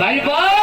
বাড়ির পর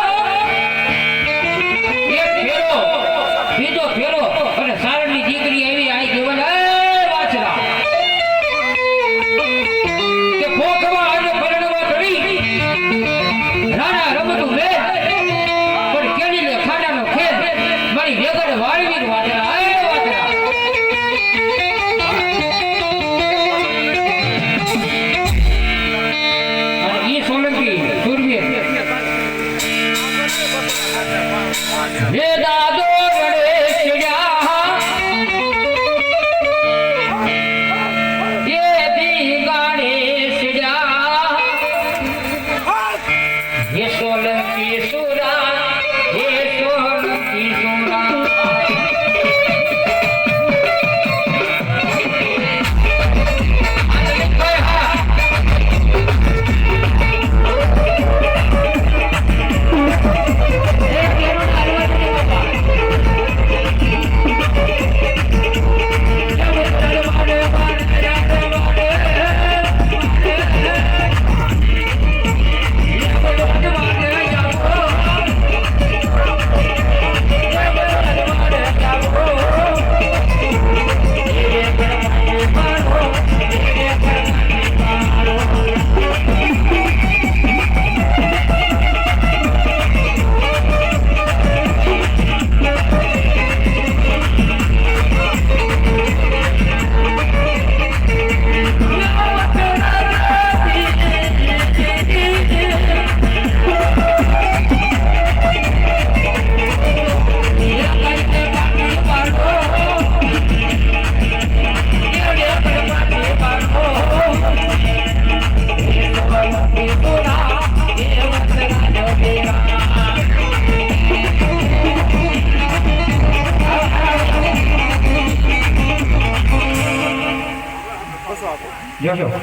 જોશો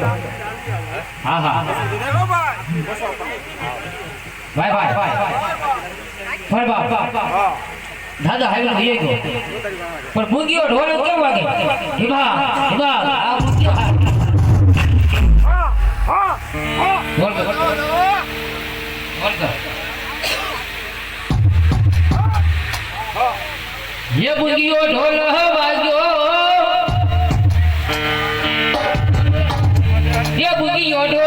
હા હા ભાઈ ભાઈ ભાઈ ભાઈ દાદા હાઈવે લઈ ગયો પણ મૂંગીઓ ઢોળે કેમ વાગે હિમા હિમા આ મૂંગીઓ હા હા બોલ બોલ બોલ ये बुंदियो ढोल बाजो જે ભૂગી યોડો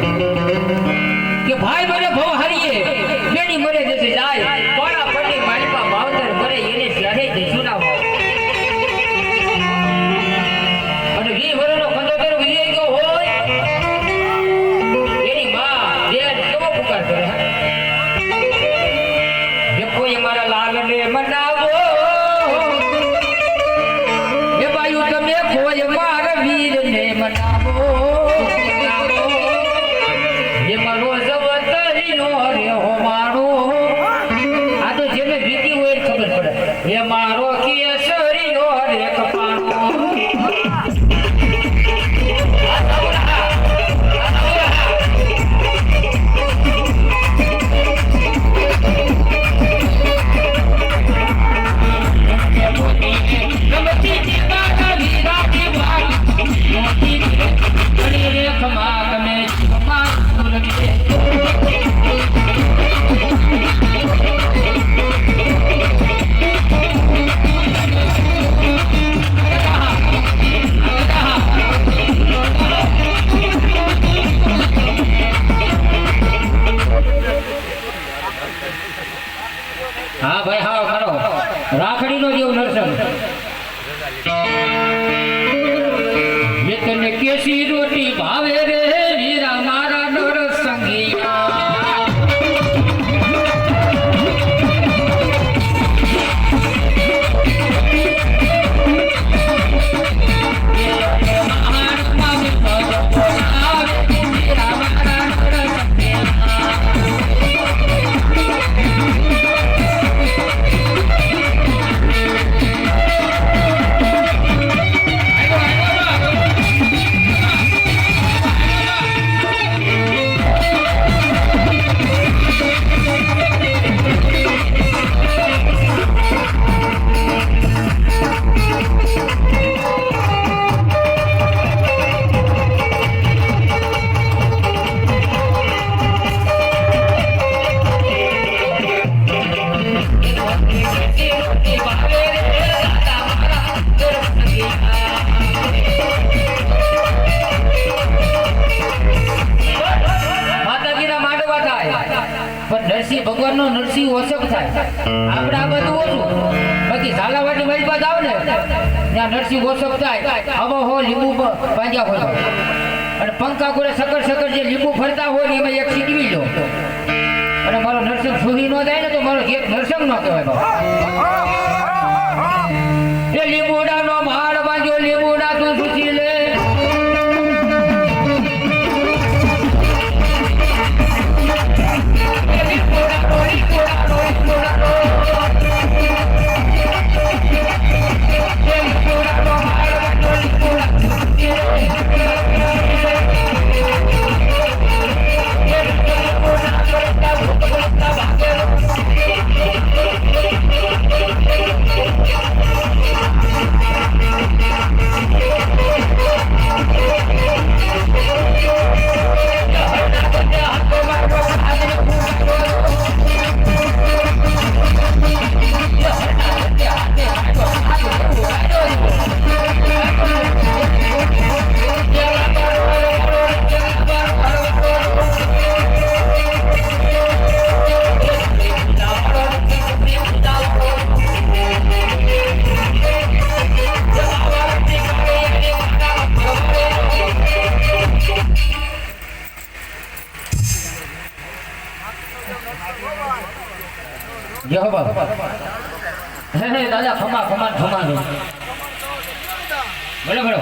કે ભાઈ મને ભવ હરીએ બેની મરે જશે જાય. નરસિંહ થાય આપણે આ બધું ઓછું. બાકી ઝાલાવાડની મારી પાસે આવે ને, ત્યાં નરસિંહ ઓછો થાય. હવા હો, લીંબુ પ- પાંજ્યા હોય. અને પંખા કોરે સકર સકર જે લીંબુ ફરતા હોય ને, એમાં એક સીટવી લો. અને મારો નરસિંહ સુધી ન જાય ને, તો મારો એક નરસિંહ ન કહેવાય બાબા એ લીંબુડાનો માળ બાંધ્યો, લીંબુડા તું સુશી ભલે ભલે.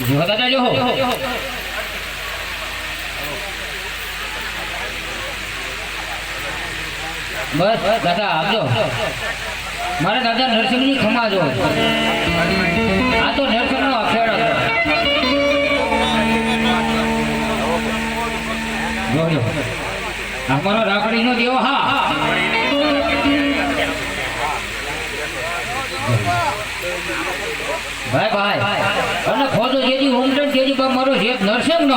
જો દાદા જો બસ દાદા આપજો. મારા દાદા નરસિંહની ખમા જો આ મારો રાખડીનો દેવો, હા ભાઈ ભાઈ, અને ખોદો જેજી ઉમટન બા મારો જેત નરસિંહ ન